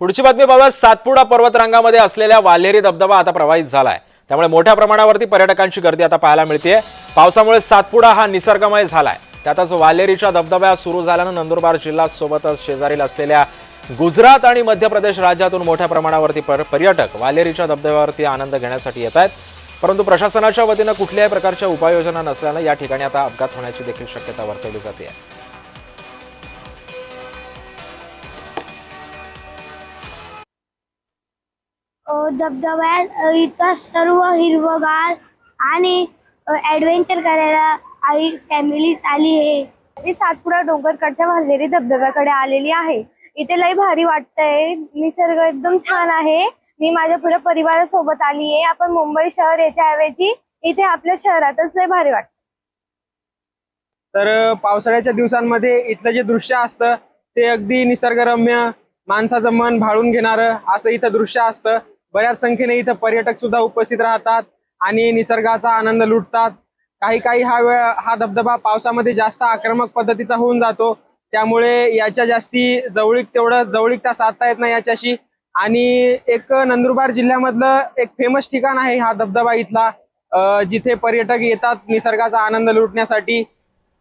पुढची बातमी बाबा सातपुडा पर्वतरांगामध्ये असलेल्या वालेरी धबधबा आता प्रवाहित झाला आहे त्यामुळे मोठ्या प्रमाणावरती पर्यटकांची गर्दी आता पाहायला मिळते पावसामुळे सातपुडा हा निसर्गमय झालाय. त्यातच वालेरीच्या धबधब्या सुरू झाल्यानं नंदुरबार जिल्हा सोबतच शेजारील असलेल्या गुजरात आणि मध्य प्रदेश राज्यातून मोठ्या प्रमाणावरती पर- पर्यटक वालेरीच्या धबधब्यावरती आनंद घेण्यासाठी येत आहेत. परंतु प्रशासनाच्या वतीनं कुठल्याही प्रकारच्या उपाययोजना नसल्यानं या ठिकाणी आता अपघात होण्याची देखील शक्यता वर्तवली जाते धबधब्यात इथं सर्व हिरवगार आणि ॲडव्हेंचर करायला आई फॅमिलीच आली आहे. मी सातपुडा डोंगरकडच्या भालेरी धबधब्याकडे आलेली आहे. इथे लई भारी वाटतंय. निसर्ग एकदम छान आहे. मी माझ्या पुऱ्या परिवारासोबत आली आहे. आपण मुंबई शहर याच्या ऐवजी इथे आपल्या शहरातच लई भारी वाटत. तर पावसाळ्याच्या दिवसांमध्ये इथलं जे दृश्य असतं ते अगदी निसर्गरम्य माणसाचं मन भाळून घेणारं असं इथं दृश्य असतं. बऱ्याच संख्येने इथं पर्यटक सुद्धा उपस्थित राहतात आणि निसर्गाचा आनंद लुटतात. काही काही हा वेळ हा धबधबा पावसामध्ये जास्त आक्रमक पद्धतीचा होऊन जातो. त्यामुळे याच्या जास्ती जवळीक तेवढं जवळीकता साधता येत नाही याच्याशी. आणि एक नंदुरबार जिल्ह्यामधलं एक फेमस ठिकाण आहे हा धबधबा इथला. जिथे पर्यटक येतात निसर्गाचा आनंद लुटण्यासाठी.